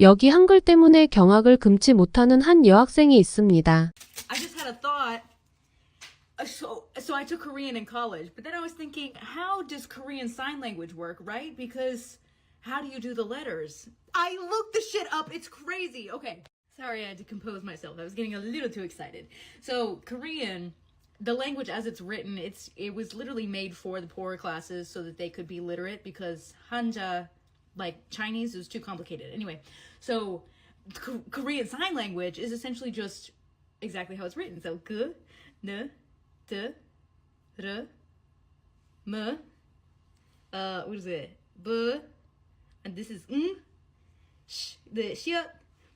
여기 한글 때문에 경악을 금치 못하는 한 여학생이 있습니다. I just had a thought. Uh, So, so I took Korean in college, but then I was thinking, how does Korean sign language work, right? Because how do you do the letters? I looked the shit up. It's crazy. Okay. Sorry, I had to compose myself. I was getting a little too excited. So, Korean, the language as it's written, it's it was literally made for the poorer classes so that they could be literate because Hanja, like Chinese, is too complicated. Anyway, so K- Korean sign language is essentially just exactly how it's written. So g, n, d, r, m, uh, what is it? B, and this is n, sh, the sh.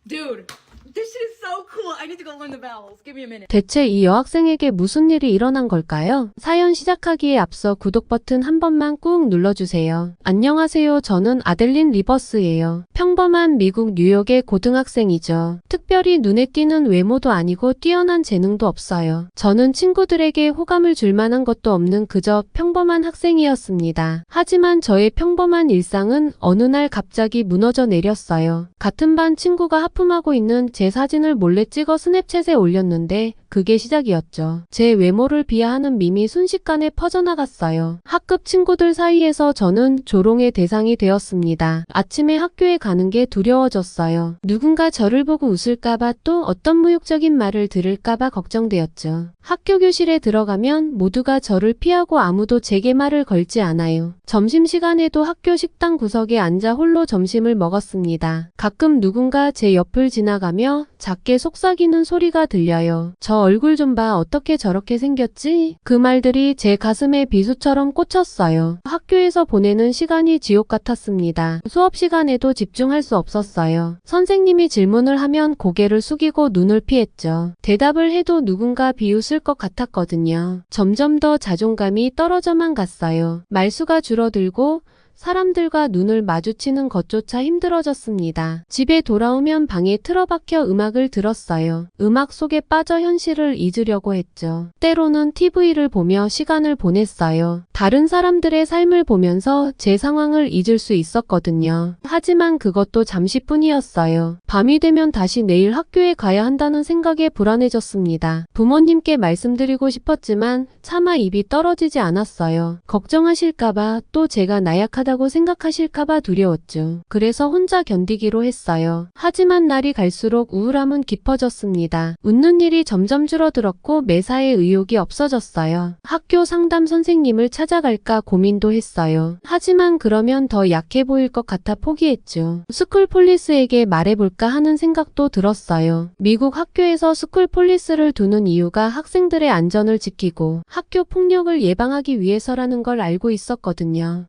Dude, this shit is so cool. I need to go learn the vowels. Give me a minute. 대체 이 여학생에게 무슨 일이 일어난 걸까요? 사연 시작하기에 앞서 구독 버튼 한 번만 꾹 눌러주세요. 안녕하세요. 저는 아델린 리버스예요. 평범한 미국 뉴욕의 고등학생이죠. 특별히 눈에 띄는 외모도 아니고 뛰어난 재능도 없어요. 저는 친구들에게 호감을 줄 만한 것도 없는 그저 평범한 학생이었습니다. 하지만 저의 평범한 일상은 어느 날 갑자기 무너져 내렸어요. 같은 반 친구가 하품하고 있는 제 사진을 몰래 찍어 스냅챗에 올렸는데 그게 시작이었죠. 제 외모를 비하하는 밈이 순식간에 퍼져나갔어요. 학급 친구들 사이에서 저는 조롱의 대상이 되었습니다. 아침에 학교에 가는 게 두려워졌어요. 누군가 저를 보고 웃을까봐 또 어떤 무욕적인 말을 들을까봐 걱정되었죠. 학교 교실에 들어가면 모두가 저를 피하고 아무도 제게 말을 걸지 않아요. 점심시간에도 학교 식당 구석에 앉아 홀로 점심을 먹었습니다. 가끔 누군가 제 옆을 지나가며 작게 속삭이는 소리가 들려요. 저 얼굴 좀 봐 어떻게 저렇게 생겼지? 그 말들이 제 가슴에 비수처럼 꽂혔어요. 학교에서 보내는 시간이 지옥 같았습니다. 수업 시간에도 집중할 수 없었어요. 선생님이 질문을 하면 고개를 숙이고 눈을 피했죠. 대답을 해도 누군가 비웃을 것 같았거든요. 점점 더 자존감이 떨어져만 갔어요. 말수가 줄어들고 사람들과 눈을 마주치는 것조차 힘들어졌습니다. 집에 돌아오면 방에 틀어박혀 음악을 들었어요. 음악 속에 빠져 현실을 잊으려고 했죠. 때로는 TV를 보며 시간을 보냈어요. 다른 사람들의 삶을 보면서 제 상황을 잊을 수 있었거든요. 하지만 그것도 잠시뿐이었어요. 밤이 되면 다시 내일 학교에 가야 한다는 생각에 불안해졌습니다. 부모님께 말씀드리고 싶었지만 차마 입이 떨어지지 않았어요. 걱정하실까봐 또 제가 나약 하다고 생각하실까봐 두려웠죠. 그래서 혼자 견디기로 했어요. 하지만 날이 갈수록 우울함은 깊어졌습니다. 웃는 일이 점점 줄어들었고 매사에 의욕이 없어졌어요. 학교 상담 선생님을 찾아갈까 고민도 했어요. 하지만 그러면 더 약해 보일 것 같아 포기했죠. 스쿨 폴리스에게 말해볼까 하는 생각도 들었어요. 미국 학교에서 스쿨 폴리스를 두는 이유가 학생들의 안전을 지키고 학교 폭력을 예방하기 위해서라는 걸 알고 있었거든요.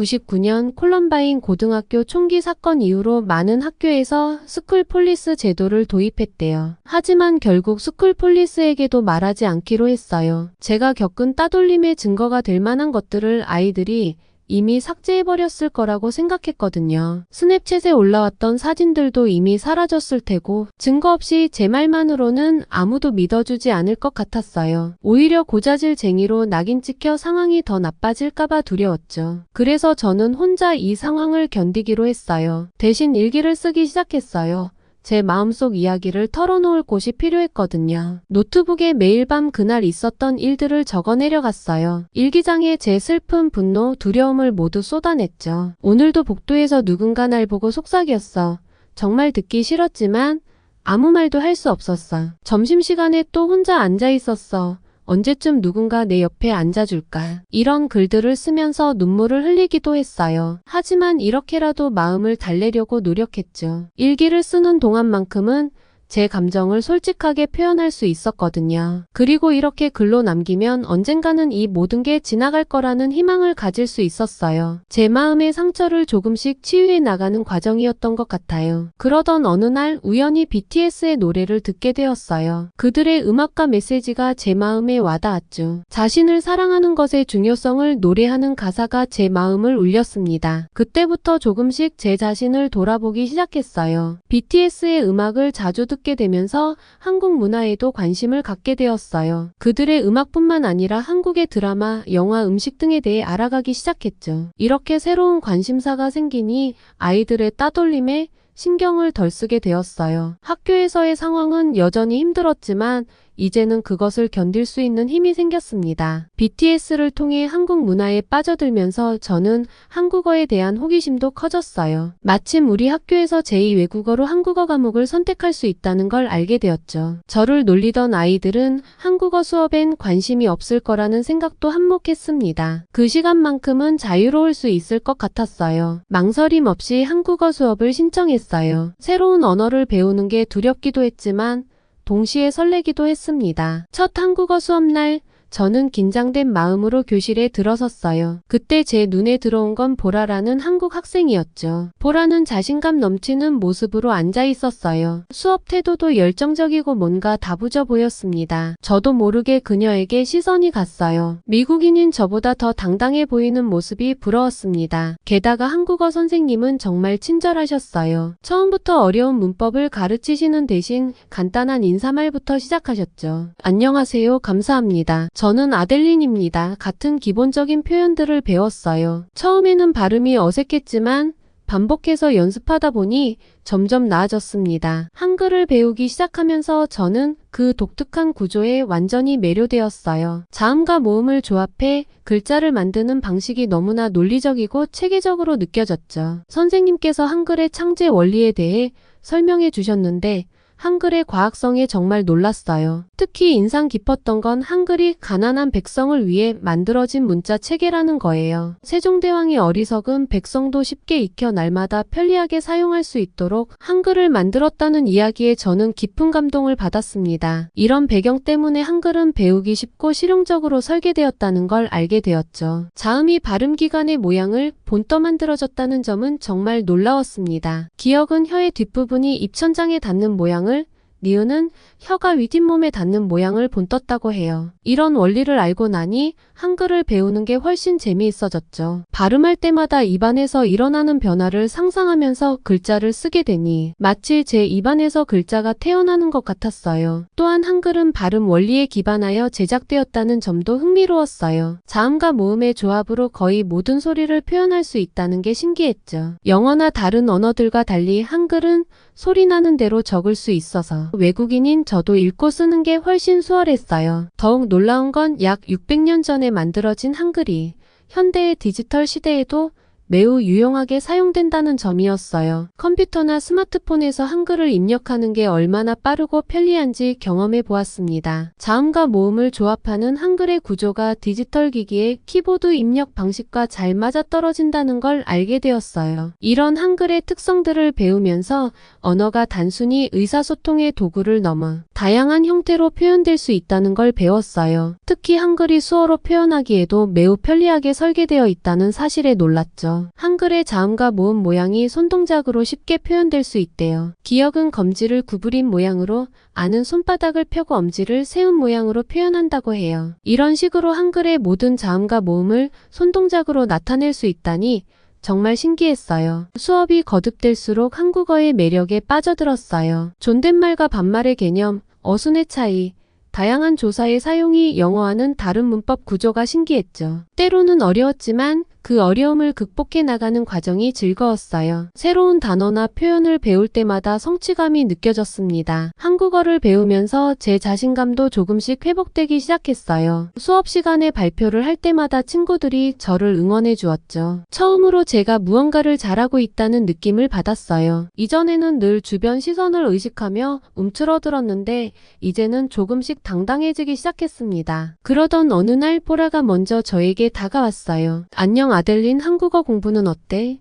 1999년 콜럼바인 고등학교 총기 사건 이후로 많은 학교에서 스쿨 폴리스 제도를 도입했대요. 하지만 결국 스쿨 폴리스에게도 말하지 않기로 했어요. 제가 겪은 따돌림의 증거가 될 만한 것들을 아이들이 이미 삭제해버렸을 거라고 생각했거든요. 스냅챗에 올라왔던 사진들도 이미 사라졌을 테고 증거 없이 제 말만으로는 아무도 믿어주지 않을 것 같았어요. 오히려 고자질 쟁이로 낙인 찍혀 상황이 더 나빠질까봐 두려웠죠. 그래서 저는 혼자 이 상황을 견디기로 했어요. 대신 일기를 쓰기 시작했어요. 제 마음속 이야기를 털어놓을 곳이 필요했거든요. 노트북에 매일 밤 그날 있었던 일들을 적어 내려 갔어요. 일기장에 제 슬픔, 분노, 두려움을 모두 쏟아냈죠. 오늘도 복도에서 누군가 날 보고 속삭였어. 정말 듣기 싫었지만 아무 말도 할 수 없었어. 점심시간에 또 혼자 앉아 있었어. 언제쯤 누군가 내 옆에 앉아줄까. 이런 글들을 쓰면서 눈물을 흘리기도 했어요. 하지만 이렇게라도 마음을 달래려고 노력했죠. 일기를 쓰는 동안만큼은 제 감정을 솔직하게 표현할 수 있었거든요. 그리고 이렇게 글로 남기면 언젠가는 이 모든 게 지나갈 거라는 희망을 가질 수 있었어요. 제 마음의 상처를 조금씩 치유해 나가는 과정이었던 것 같아요. 그러던 어느 날 우연히 BTS의 노래를 듣게 되었어요. 그들의 음악과 메시지가 제 마음에 와닿았죠. 자신을 사랑하는 것의 중요성을 노래하는 가사가 제 마음을 울렸습니다. 그때부터 조금씩 제 자신을 돌아보기 시작했어요. BTS의 음악을 자주 듣게 되면서 한국 문화에도 관심을 갖게 되었어요. 그들의 음악뿐만 아니라 한국의 드라마, 영화, 음식 등에 대해 알아가기 시작했죠. 이렇게 새로운 관심사가 생기니 아이들의 따돌림에 신경을 덜 쓰게 되었어요. 학교에서의 상황은 여전히 힘들었지만 이제는 그것을 견딜 수 있는 힘이 생겼습니다. BTS를 통해 한국 문화에 빠져들면서 저는 한국어에 대한 호기심도 커졌어요. 마침 우리 학교에서 제2외국어로 한국어 과목을 선택할 수 있다는 걸 알게 되었죠. 저를 놀리던 아이들은 한국어 수업엔 관심이 없을 거라는 생각도 한몫했습니다. 그 시간만큼은 자유로울 수 있을 것 같았어요. 망설임 없이 한국어 수업을 신청했어요. 새로운 언어를 배우는 게 두렵기도 했지만 동시에 설레기도 했습니다. 첫 한국어 수업날 저는 긴장된 마음으로 교실에 들어섰어요. 그때 제 눈에 들어온 건 보라라는 한국 학생이었죠. 보라는 자신감 넘치는 모습으로 앉아 있었어요. 수업 태도도 열정적이고 뭔가 다부져 보였습니다. 저도 모르게 그녀에게 시선이 갔어요. 미국인인 저보다 더 당당해 보이는 모습이 부러웠습니다. 게다가 한국어 선생님은 정말 친절하셨어요. 처음부터 어려운 문법을 가르치시는 대신 간단한 인사말부터 시작하셨죠. 안녕하세요. 감사합니다. 저는 아델린입니다. 같은 기본적인 표현들을 배웠어요. 처음에는 발음이 어색했지만 반복해서 연습하다 보니 점점 나아졌습니다. 한글을 배우기 시작하면서 저는 그 독특한 구조에 완전히 매료되었어요. 자음과 모음을 조합해 글자를 만드는 방식이 너무나 논리적이고 체계적으로 느껴졌죠. 선생님께서 한글의 창제 원리에 대해 설명해 주셨는데 한글의 과학성에 정말 놀랐어요. 특히 인상 깊었던 건 한글이 가난한 백성을 위해 만들어진 문자 체계라는 거예요. 세종대왕의 어리석은 백성도 쉽게 익혀 날마다 편리하게 사용할 수 있도록 한글을 만들었다는 이야기에 저는 깊은 감동을 받았습니다. 이런 배경 때문에 한글은 배우기 쉽고 실용적으로 설계되었다는 걸 알게 되었죠. 자음이 발음기관의 모양을 본떠 만들어졌다는 점은 정말 놀라웠습니다. 기억은 혀의 뒷부분이 입천장에 닿는 모양을 니은은 혀가 윗뒷몸에 닿는 모양을 본떴다고 해요. 이런 원리를 알고 나니 한글을 배우는 게 훨씬 재미있어졌죠. 발음할 때마다 입안에서 일어나는 변화를 상상하면서 글자를 쓰게 되니 마치 제 입안에서 글자가 태어나는 것 같았어요. 또한 한글은 발음 원리에 기반하여 제작되었다는 점도 흥미로웠어요. 자음과 모음의 조합으로 거의 모든 소리를 표현할 수 있다는 게 신기했죠. 영어나 다른 언어들과 달리 한글은 소리 나는 대로 적을 수 있어서 외국인인 저도 읽고 쓰는 게 훨씬 수월했어요. 더욱 놀라운 건 약 600년 전에 만들어진 한글이 현대의 디지털 시대에도 매우 유용하게 사용된다는 점이었어요. 컴퓨터나 스마트폰에서 한글을 입력하는 게 얼마나 빠르고 편리한지 경험해 보았습니다. 자음과 모음을 조합하는 한글의 구조가 디지털 기기의 키보드 입력 방식과 잘 맞아떨어진다는 걸 알게 되었어요. 이런 한글의 특성들을 배우면서 언어가 단순히 의사소통의 도구를 넘어 다양한 형태로 표현될 수 있다는 걸 배웠어요. 특히 한글이 수어로 표현하기에도 매우 편리하게 설계되어 있다는 사실에 놀랐죠. 한글의 자음과 모음 모양이 손동작으로 쉽게 표현될 수 있대요. 기억은 검지를 구부린 모양으로 아는 손바닥을 펴고 엄지를 세운 모양으로 표현한다고 해요. 이런 식으로 한글의 모든 자음과 모음을 손동작으로 나타낼 수 있다니 정말 신기했어요. 수업이 거듭될수록 한국어의 매력에 빠져들었어요. 존댓말과 반말의 개념, 어순의 차이, 다양한 조사의 사용이 영어와는 다른 문법 구조가 신기했죠. 때로는 어려웠지만 그 어려움을 극복해 나가는 과정이 즐거웠어요. 새로운 단어나 표현을 배울 때마다 성취감이 느껴졌습니다. 한국어를 배우면서 제 자신감도 조금씩 회복되기 시작했어요. 수업 시간에 발표를 할 때마다 친구들이 저를 응원해 주었죠. 처음으로 제가 무언가를 잘하고 있다는 느낌을 받았어요. 이전에는 늘 주변 시선을 의식하며 움츠러들었는데 이제는 조금씩 당당해지기 시작했습니다. 그러던 어느 날 보라가 먼저 저에게 다가왔어요. 안녕 아델린 한국어 공부는 어때?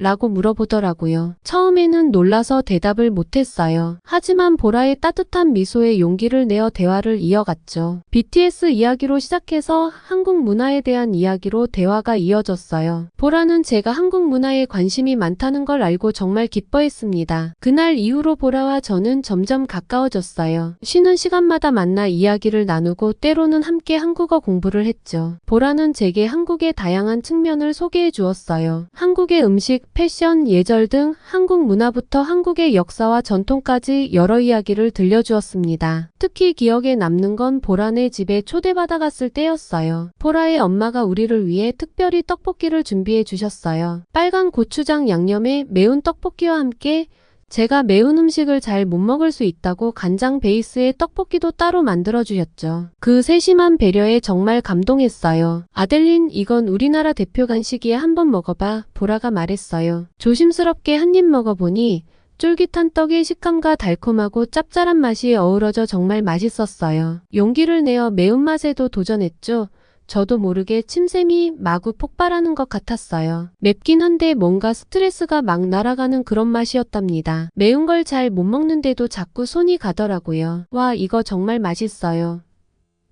라고 물어보더라고요. 처음에는 놀라서 대답을 못했어요. 하지만 보라의 따뜻한 미소에 용기를 내어 대화를 이어갔죠. BTS 이야기로 시작해서 한국 문화에 대한 이야기로 대화가 이어졌어요. 보라는 제가 한국 문화에 관심이 많다는 걸 알고 정말 기뻐했습니다. 그날 이후로 보라와 저는 점점 가까워졌어요. 쉬는 시간마다 만나 이야기를 나누고 때로는 함께 한국어 공부를 했죠. 보라는 제게 한국의 다양한 측면을 소개해 주었어요. 한국의 음식, 패션, 예절 등 한국 문화부터 한국의 역사와 전통까지 여러 이야기를 들려주었습니다. 특히 기억에 남는 건 보라네 집에 초대받아 갔을 때였어요. 보라의 엄마가 우리를 위해 특별히 떡볶이를 준비해 주셨어요. 빨간 고추장 양념에 매운 떡볶이와 함께 제가 매운 음식을 잘 못 먹을 수 있다고 간장 베이스의 떡볶이도 따로 만들어 주셨죠. 그 세심한 배려에 정말 감동했어요. 아델린, 이건 우리나라 대표 간식이야 한번 먹어봐. 보라가 말했어요. 조심스럽게 한 입 먹어보니 쫄깃한 떡의 식감과 달콤하고 짭짤한 맛이 어우러져 정말 맛있었어요. 용기를 내어 매운맛에도 도전했죠. 저도 모르게 침샘이 마구 폭발하는 것 같았어요. 맵긴 한데 뭔가 스트레스가 막 날아가는 그런 맛이었답니다. 매운 걸 잘 못 먹는데도 자꾸 손이 가더라고요. 와, 이거 정말 맛있어요.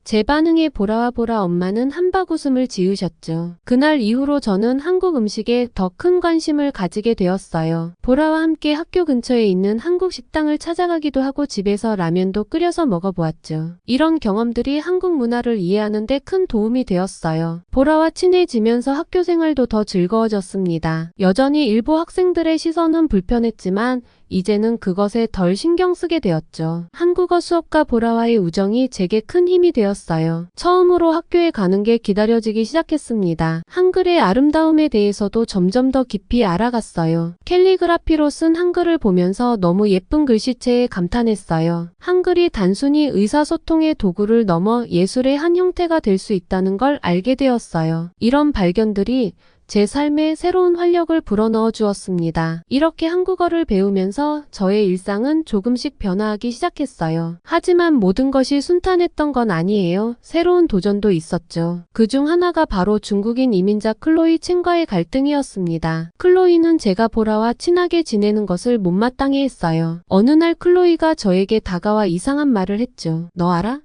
제 반응에 보라와 보라 엄마는 한박 웃음을 지으셨죠. 그날 이후로 저는 한국 음식에 더 큰 관심을 가지게 되었어요. 보라와 함께 학교 근처에 있는 한국 식당을 찾아가기도 하고 집에서 라면도 끓여서 먹어보았죠. 이런 경험들이 한국 문화를 이해하는데 큰 도움이 되었어요. 보라와 친해지면서 학교 생활도 더 즐거워졌습니다. 여전히 일부 학생들의 시선은 불편했지만 이제는 그것에 덜 신경 쓰게 되었죠. 한국어 수업과 보라와의 우정이 제게 큰 힘이 되었어요. 처음으로 학교에 가는 게 기다려지기 시작했습니다. 한글의 아름다움에 대해서도 점점 더 깊이 알아갔어요. 캘리그라피로 쓴 한글을 보면서 너무 예쁜 글씨체에 감탄했어요. 한글이 단순히 의사소통의 도구를 넘어 예술의 한 형태가 될 수 있다는 걸 알게 되었어요. 이런 발견들이 제 삶에 새로운 활력을 불어넣어 주었습니다. 이렇게 한국어를 배우면서 저의 일상은 조금씩 변화하기 시작했어요. 하지만 모든 것이 순탄했던 건 아니에요. 새로운 도전도 있었죠. 그중 하나가 바로 중국인 이민자 클로이 첸과의 갈등이었습니다. 클로이는 제가 보라와 친하게 지내는 것을 못마땅해 했어요. 어느 날 클로이가 저에게 다가와 이상한 말을 했죠. 너 알아?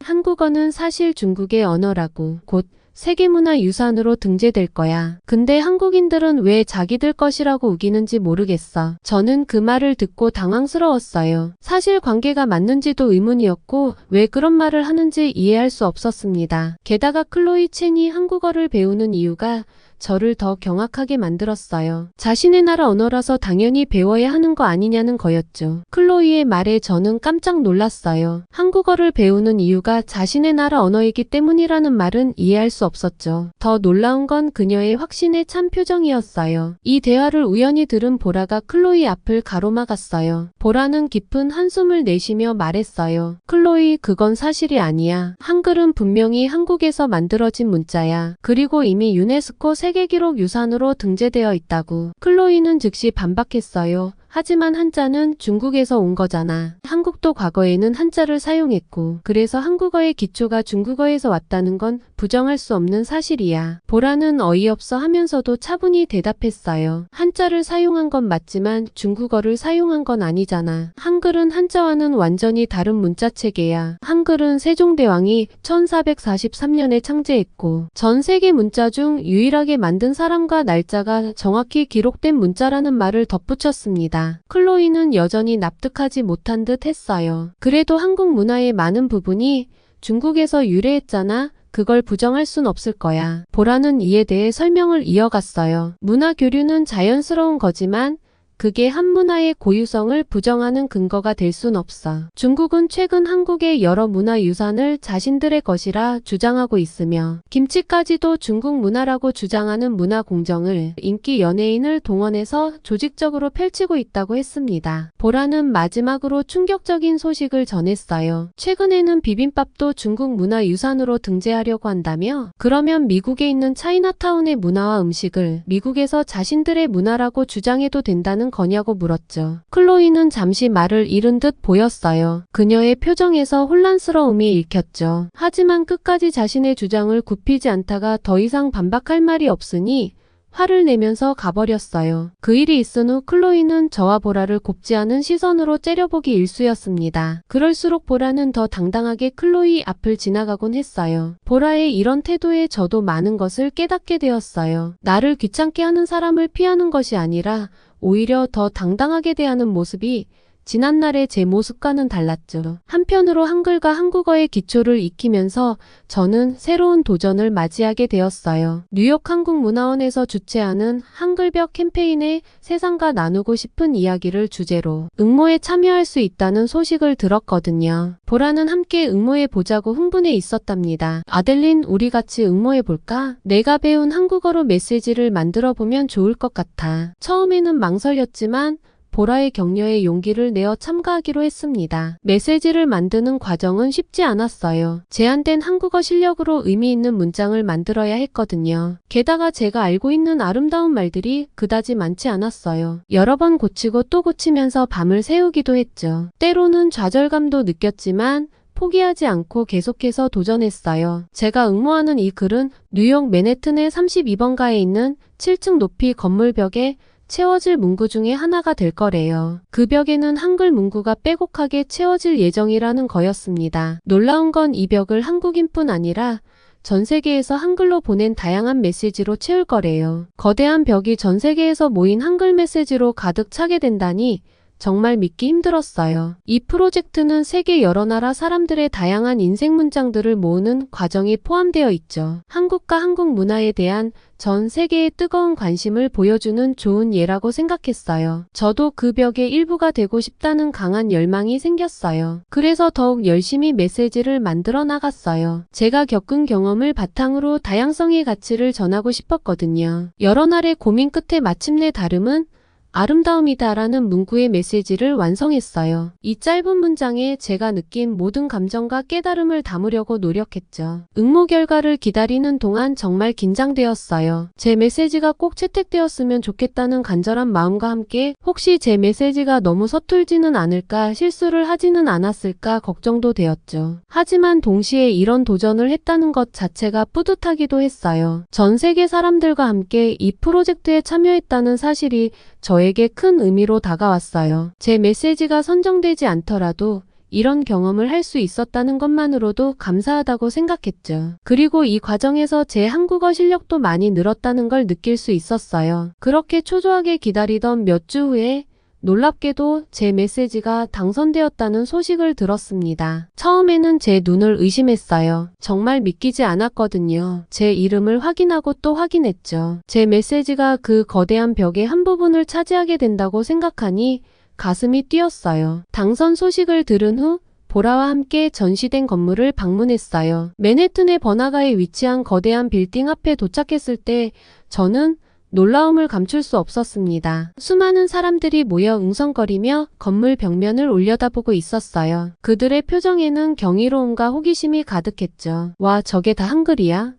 한국어는 사실 중국의 언어라고 곧 세계문화유산으로 등재될 거야. 근데 한국인들은 왜 자기들 것이라고 우기는지 모르겠어. 저는 그 말을 듣고 당황스러웠어요. 사실 관계가 맞는지도 의문이었고 왜 그런 말을 하는지 이해할 수 없었습니다. 게다가 클로이 첸이 한국어를 배우는 이유가 저를 더 경악하게 만들었어요. 자신의 나라 언어라서 당연히 배워야 하는 거 아니냐는 거였죠. 클로이의 말에 저는 깜짝 놀랐어요. 한국어를 배우는 이유가 자신의 나라 언어이기 때문이라는 말은 이해할 수 없었죠. 더 놀라운 건 그녀의 확신에 찬 표정이었어요. 이 대화를 우연히 들은 보라가 클로이 앞을 가로막았어요. 보라는 깊은 한숨을 내쉬며 말했어요. 클로이, 그건 사실이 아니야. 한글은 분명히 한국에서 만들어진 문자야. 그리고 이미 유네스코 세계 기록 유산으로 등재되어 있다고. 클로이는 즉시 반박했어요. 하지만 한자는 중국에서 온 거잖아. 한국도 과거에는 한자를 사용했고, 그래서 한국어의 기초가 중국어에서 왔다는 건 부정할 수 없는 사실이야. 보라는 어이없어 하면서도 차분히 대답했어요. 한자를 사용한 건 맞지만 중국어를 사용한 건 아니잖아. 한글은 한자와는 완전히 다른 문자 체계야. 한글은 세종대왕이 1443년에 창제했고, 전 세계 문자 중 유일하게 만든 사람과 날짜가 정확히 기록된 문자라는 말을 덧붙였습니다. 클로이는 여전히 납득하지 못한 듯 했어요. 그래도 한국 문화의 많은 부분이 중국에서 유래했잖아. 그걸 부정할 순 없을 거야. 보라는 이에 대해 설명을 이어갔어요. 문화 교류는 자연스러운 거지만 그게 한 문화의 고유성을 부정하는 근거가 될 순 없어. 중국은 최근 한국의 여러 문화 유산을 자신들의 것이라 주장하고 있으며 김치까지도 중국 문화라고 주장하는 문화 공정을 인기 연예인을 동원해서 조직적으로 펼치고 있다고 했습니다. 보라는 마지막으로 충격적인 소식을 전했어요. 최근에는 비빔밥도 중국 문화 유산으로 등재하려고 한다며 그러면 미국에 있는 차이나타운의 문화와 음식을 미국에서 자신들의 문화라고 주장해도 된다는 거냐고 물었죠. 클로이는 잠시 말을 잃은 듯 보였어요. 그녀의 표정에서 혼란스러움이 읽혔죠. 하지만 끝까지 자신의 주장을 굽히지 않다가 더 이상 반박할 말이 없으니 화를 내면서 가버렸어요. 그 일이 있은 후 클로이는 저와 보라를 곱지 않은 시선으로 째려보기 일쑤였습니다. 그럴수록 보라는 더 당당하게 클로이 앞을 지나가곤 했어요. 보라의 이런 태도에 저도 많은 것을 깨닫게 되었어요. 나를 귀찮게 하는 사람을 피하는 것이 아니라 오히려 더 당당하게 대하는 모습이 지난날의 제 모습과는 달랐죠. 한편으로 한글과 한국어의 기초를 익히면서 저는 새로운 도전을 맞이하게 되었어요. 뉴욕 한국문화원에서 주최하는 한글벽 캠페인에 세상과 나누고 싶은 이야기를 주제로 응모에 참여할 수 있다는 소식을 들었거든요. 보라는 함께 응모해 보자고 흥분해 있었답니다. 아델린, 우리 같이 응모해 볼까? 내가 배운 한국어로 메시지를 만들어 보면 좋을 것 같아. 처음에는 망설였지만 보라의 격려에 용기를 내어 참가하기로 했습니다. 메시지를 만드는 과정은 쉽지 않았어요. 제한된 한국어 실력으로 의미 있는 문장을 만들어야 했거든요. 게다가 제가 알고 있는 아름다운 말들이 그다지 많지 않았어요. 여러 번 고치고 또 고치면서 밤을 새우기도 했죠. 때로는 좌절감도 느꼈지만 포기하지 않고 계속해서 도전했어요. 제가 응모하는 이 글은 뉴욕 맨해튼의 32번가에 있는 7층 높이 건물 벽에 채워질 문구 중에 하나가 될 거래요. 그 벽에는 한글 문구가 빼곡하게 채워질 예정이라는 거였습니다. 놀라운 건 이 벽을 한국인뿐 아니라 전 세계에서 한글로 보낸 다양한 메시지로 채울 거래요. 거대한 벽이 전 세계에서 모인 한글 메시지로 가득 차게 된다니 정말 믿기 힘들었어요. 이 프로젝트는 세계 여러 나라 사람들의 다양한 인생 문장들을 모으는 과정이 포함되어 있죠. 한국과 한국 문화에 대한 전 세계의 뜨거운 관심을 보여주는 좋은 예라고 생각했어요. 저도 그 벽의 일부가 되고 싶다는 강한 열망이 생겼어요. 그래서 더욱 열심히 메시지를 만들어 나갔어요. 제가 겪은 경험을 바탕으로 다양성의 가치를 전하고 싶었거든요. 여러 날의 고민 끝에 마침내 다름은 아름다움이다라는 문구의 메시지를 완성했어요. 이 짧은 문장에 제가 느낀 모든 감정과 깨달음을 담으려고 노력했죠. 응모 결과를 기다리는 동안 정말 긴장되었어요. 제 메시지가 꼭 채택되었으면 좋겠다는 간절한 마음과 함께 혹시 제 메시지가 너무 서툴지는 않을까 실수를 하지는 않았을까 걱정도 되었죠. 하지만 동시에 이런 도전을 했다는 것 자체가 뿌듯하기도 했어요. 전 세계 사람들과 함께 이 프로젝트에 참여했다는 사실이 저 에게 큰 의미로 다가왔어요. 제 메시지가 선정되지 않더라도 이런 경험을 할 수 있었다는 것만으로도 감사하다고 생각했죠. 그리고 이 과정에서 제 한국어 실력도 많이 늘었다는 걸 느낄 수 있었어요. 그렇게 초조하게 기다리던 몇 주 후에 놀랍게도 제 메시지가 당선되었다는 소식을 들었습니다. 처음에는 제 눈을 의심했어요. 정말 믿기지 않았거든요. 제 이름을 확인하고 또 확인했죠. 제 메시지가 그 거대한 벽의 한 부분을 차지하게 된다고 생각하니 가슴이 뛰었어요. 당선 소식을 들은 후 보라와 함께 전시된 건물을 방문했어요. 맨해튼의 번화가에 위치한 거대한 빌딩 앞에 도착했을 때 저는 놀라움을 감출 수 없었습니다. 수많은 사람들이 모여 웅성거리며 건물 벽면을 올려다보고 있었어요. 그들의 표정에는 경이로움과 호기심이 가득했죠. 와, 저게 다 한글이야?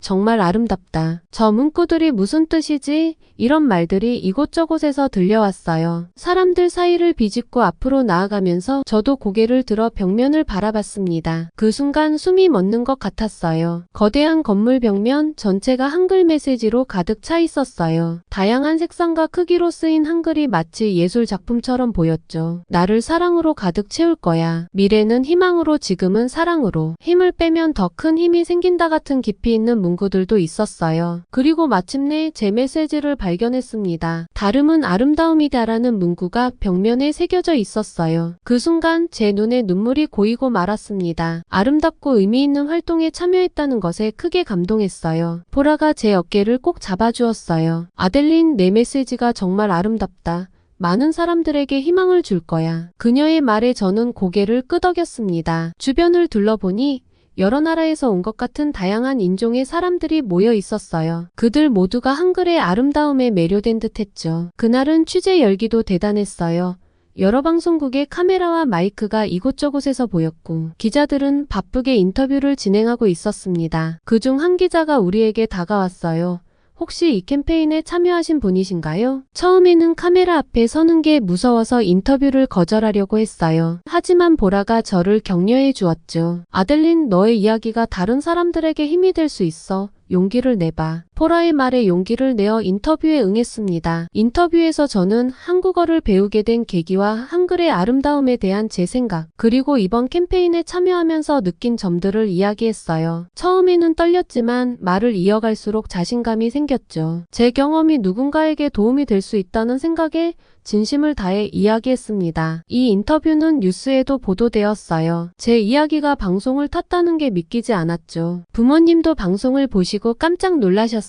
정말 아름답다. 저 문구들이 무슨 뜻이지? 이런 말들이 이곳저곳에서 들려왔어요. 사람들 사이를 비집고 앞으로 나아가면서 저도 고개를 들어 벽면을 바라봤습니다. 그 순간 숨이 멎는 것 같았어요. 거대한 건물 벽면 전체가 한글 메시지로 가득 차 있었어요. 다양한 색상과 크기로 쓰인 한글이 마치 예술 작품처럼 보였죠. 나를 사랑으로 가득 채울 거야. 미래는 희망으로 지금은 사랑으로. 힘을 빼면 더 큰 힘이 생긴다 같은 깊이 있는 문구들도 있었어요. 그리고 마침내 제 메시지를 발견했습니다. 다름은 아름다움이다라는 문구가 벽면에 새겨져 있었어요. 그 순간 제 눈에 눈물이 고이고 말았습니다. 아름답고 의미 있는 활동에 참여했다는 것에 크게 감동했어요. 보라가 제 어깨를 꼭 잡아주었어요. 아델린, 내 메시지가 정말 아름답다. 많은 사람들에게 희망을 줄 거야. 그녀의 말에 저는 고개를 끄덕였습니다. 주변을 둘러보니 여러 나라에서 온 것 같은 다양한 인종의 사람들이 모여 있었어요. 그들 모두가 한글의 아름다움에 매료된 듯 했죠. 그날은 취재 열기도 대단했어요. 여러 방송국의 카메라와 마이크가 이곳저곳에서 보였고, 기자들은 바쁘게 인터뷰를 진행하고 있었습니다. 그 중 한 기자가 우리에게 다가왔어요. 혹시 이 캠페인에 참여하신 분이신가요? 처음에는 카메라 앞에 서는 게 무서워서 인터뷰를 거절하려고 했어요. 하지만 보라가 저를 격려해 주었죠. 아델린, 너의 이야기가 다른 사람들에게 힘이 될 수 있어. 용기를 내봐. 포라의 말에 용기를 내어 인터뷰에 응했습니다. 인터뷰에서 저는 한국어를 배우게 된 계기와 한글의 아름다움에 대한 제 생각, 그리고 이번 캠페인에 참여하면서 느낀 점들을 이야기했어요. 처음에는 떨렸지만 말을 이어갈수록 자신감이 생겼죠. 제 경험이 누군가에게 도움이 될 수 있다는 생각에 진심을 다해 이야기했습니다. 이 인터뷰는 뉴스에도 보도되었어요. 제 이야기가 방송을 탔다는 게 믿기지 않았죠. 부모님도 방송을 보시고 깜짝 놀라셨어요.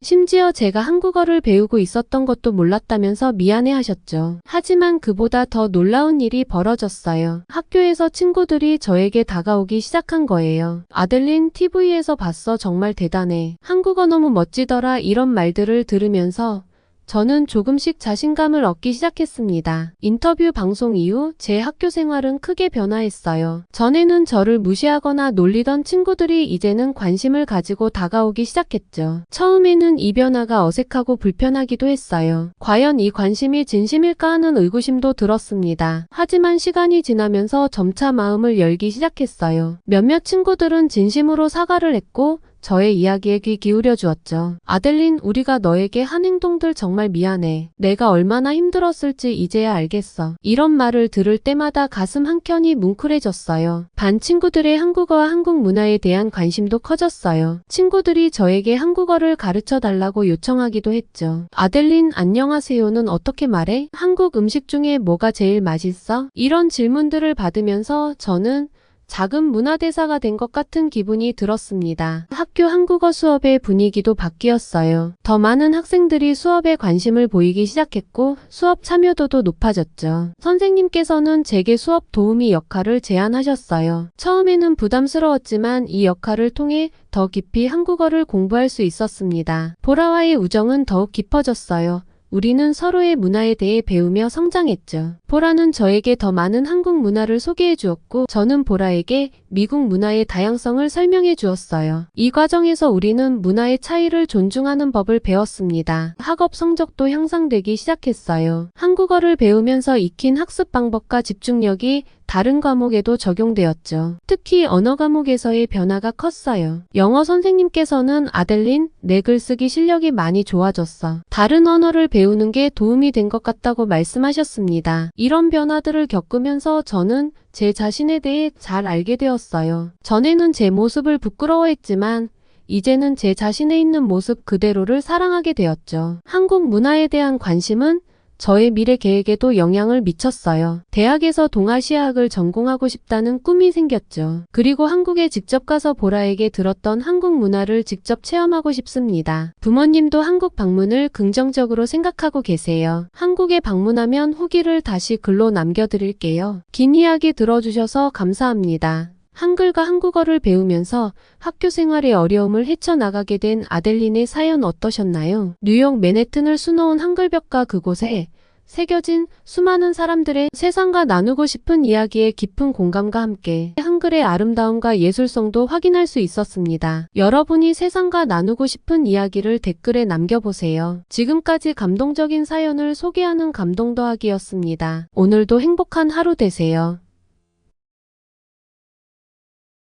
심지어 제가 한국어를 배우고 있었던 것도 몰랐다면서 미안해 하셨죠. 하지만 그보다 더 놀라운 일이 벌어졌어요. 학교에서 친구들이 저에게 다가오기 시작한 거예요. 아델린 TV에서 봤어 정말 대단해. 한국어 너무 멋지더라 이런 말들을 들으면서 저는 조금씩 자신감을 얻기 시작했습니다. 인터뷰 방송 이후 제 학교 생활은 크게 변화했어요. 전에는 저를 무시하거나 놀리던 친구들이 이제는 관심을 가지고 다가오기 시작했죠. 처음에는 이 변화가 어색하고 불편하기도 했어요. 과연 이 관심이 진심일까 하는 의구심도 들었습니다. 하지만 시간이 지나면서 점차 마음을 열기 시작했어요. 몇몇 친구들은 진심으로 사과를 했고 저의 이야기에 귀 기울여 주었죠. 아델린, 우리가 너에게 한 행동들 정말 미안해. 내가 얼마나 힘들었을지 이제야 알겠어. 이런 말을 들을 때마다 가슴 한켠이 뭉클해졌어요. 반 친구들의 한국어와 한국 문화에 대한 관심도 커졌어요. 친구들이 저에게 한국어를 가르쳐 달라고 요청하기도 했죠. 아델린, 안녕하세요는 어떻게 말해? 한국 음식 중에 뭐가 제일 맛있어? 이런 질문들을 받으면서 저는 작은 문화대사가 된 것 같은 기분이 들었습니다. 학교 한국어 수업의 분위기도 바뀌었어요. 더 많은 학생들이 수업에 관심을 보이기 시작했고 수업 참여도도 높아졌죠. 선생님께서는 제게 수업 도우미 역할을 제안하셨어요. 처음에는 부담스러웠지만 이 역할을 통해 더 깊이 한국어를 공부할 수 있었습니다. 보라와의 우정은 더욱 깊어졌어요. 우리는 서로의 문화에 대해 배우며 성장했죠. 보라는 저에게 더 많은 한국 문화를 소개해 주었고, 저는 보라에게 미국 문화의 다양성을 설명해 주었어요. 이 과정에서 우리는 문화의 차이를 존중하는 법을 배웠습니다. 학업 성적도 향상되기 시작했어요. 한국어를 배우면서 익힌 학습 방법과 집중력이 다른 과목에도 적용되었죠. 특히 언어 과목에서의 변화가 컸어요. 영어 선생님께서는 아델린, 내 글쓰기 실력이 많이 좋아졌어. 다른 언어를 배우는 게 도움이 된 것 같다고 말씀하셨습니다. 이런 변화들을 겪으면서 저는 제 자신에 대해 잘 알게 되었어요. 전에는 제 모습을 부끄러워했지만 이제는 제 자신에 있는 모습 그대로를 사랑하게 되었죠. 한국 문화에 대한 관심은 저의 미래 계획에도 영향을 미쳤어요. 대학에서 동아시아학을 전공하고 싶다는 꿈이 생겼죠. 그리고 한국에 직접 가서 보라에게 들었던 한국 문화를 직접 체험하고 싶습니다. 부모님도 한국 방문을 긍정적으로 생각하고 계세요. 한국에 방문하면 후기를 다시 글로 남겨드릴게요. 긴 이야기 들어주셔서 감사합니다. 한글과 한국어를 배우면서 학교 생활의 어려움을 헤쳐나가게 된 아델린의 사연 어떠셨나요? 뉴욕 맨해튼을 수놓은 한글벽과 그곳에 새겨진 수많은 사람들의 세상과 나누고 싶은 이야기에 깊은 공감과 함께 한글의 아름다움과 예술성도 확인할 수 있었습니다. 여러분이 세상과 나누고 싶은 이야기를 댓글에 남겨보세요. 지금까지 감동적인 사연을 소개하는 감동 더하기였습니다. 오늘도 행복한 하루 되세요.